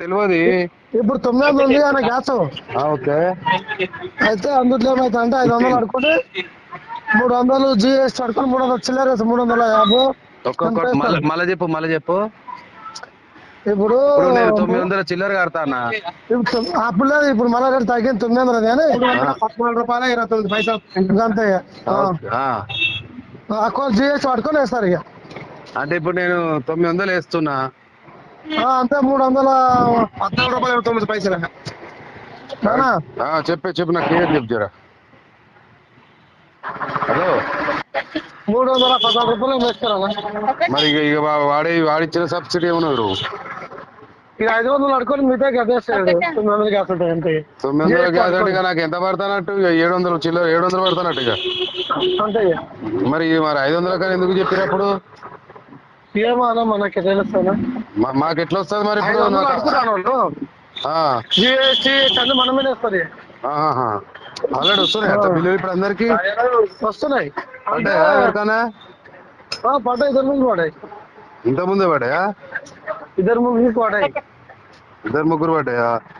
తెలియదు ఇప్పుడు తొమ్మిది వందలు ఉంది అన్న గ్యాస్ ఓకే. అయితే అందులో ఏమైతే అంటే ఐదు వందలు అడుకుంటే మూడు వందలు జిఎస్టీ అడుకొని మూడు వందలు చిల్లర మూడు వందల యాభై. మళ్ళీ చెప్పు మళ్ళీ చెప్పు. ఇప్పుడు నేను తొమ్మిది వందల చిల్లర కడతానా? అప్పుడు లేదు ఇప్పుడు మళ్ళీ రేటు తగ్గింది తొమ్మిది వందలు కానీ పదకొండు రూపాయలు ఇరవై తొమ్మిది పైసలు. అంతే. అకౌంట్ జిఎస్టీ పట్టుకొని వేస్తారు ఇక. అంటే ఇప్పుడు నేను తొమ్మిది వందలు వేస్తున్నా. అంతే మూడు వందల పద్నాలుగు రూపాయలు ఇరవై తొమ్మిది పైసలు. చెప్పే చెప్పు నాకు క్లియర్ చెప్పు జరా. హలో? మూడు వందల పద్నాలుగు రూపాయలు వేస్తారా మరి ఇక వాడి వాడిచ్చిన సబ్సిడీ ఏమన్నారు ఇక ఐదు వందలు అడుకొని మిగతా గదేస్తాడు తొమ్మిది వందలు గ్యాస్ ఉంటాయి అంతే. తొమ్మిది వందల గ్యాస్ అంటే నాకు ఎంత పడతానట్టు? ఇక ఏడు వందలు చిల్లర ఏడు వందలు పడతానట్టు ఇక. అంతే. మరి మరి ఐదు వందల కానీ ఎందుకు చెప్పినప్పుడు ఏమో అన్న మనకి తెలుస్తాను మాకు ఎట్లా వస్తుంది మరి ఇప్పుడు జిఎస్టీ అన్ని మన మీద. ఆహాహా. ఆల్రెడీ వస్తున్నాయి అట్లా బిల్లులు ఇప్పుడు అందరికి? వస్తున్నాయి. అంటే పడ్డాయి ఇద్దరు ముందు పడ్డాయి. ఇంత ముందే పడ్డాయా? ఇద్దరు ముందు పడ్డాయి. ఇద్దరు ముగ్గురు పడ్డాయా?